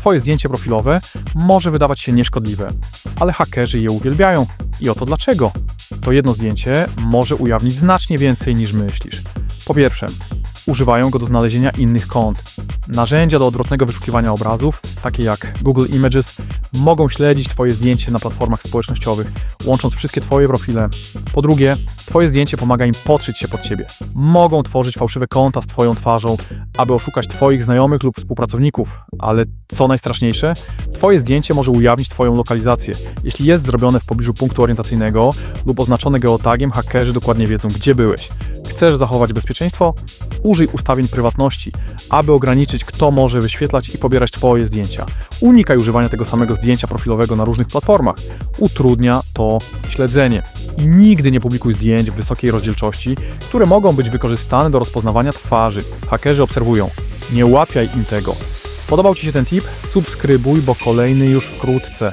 Twoje zdjęcie profilowe może wydawać się nieszkodliwe, ale hakerzy je uwielbiają. I oto dlaczego. To jedno zdjęcie może ujawnić znacznie więcej niż myślisz. Po pierwsze, używają go do znalezienia innych kont. Narzędzia do odwrotnego wyszukiwania obrazów, takie jak Google Images, mogą śledzić Twoje zdjęcie na platformach społecznościowych, łącząc wszystkie Twoje profile. Po drugie, Twoje zdjęcie pomaga im podszyć się pod Ciebie. Mogą tworzyć fałszywe konta z Twoją twarzą, aby oszukać Twoich znajomych lub współpracowników. Ale co najstraszniejsze, Twoje zdjęcie może ujawnić Twoją lokalizację. Jeśli jest zrobione w pobliżu punktu orientacyjnego lub oznaczone geotagiem, hakerzy dokładnie wiedzą, gdzie byłeś. Chcesz zachować bezpieczeństwo? Użyj ustawień prywatności, aby ograniczyć, kto może wyświetlać i pobierać Twoje zdjęcia. Unikaj używania tego samego zdjęcia profilowego na różnych platformach. Utrudnia to śledzenie. I nigdy nie publikuj zdjęć w wysokiej rozdzielczości, które mogą być wykorzystane do rozpoznawania twarzy. Hakerzy obserwują. Nie ułatwiaj im tego. Podobał Ci się ten tip? Subskrybuj, bo kolejny już wkrótce.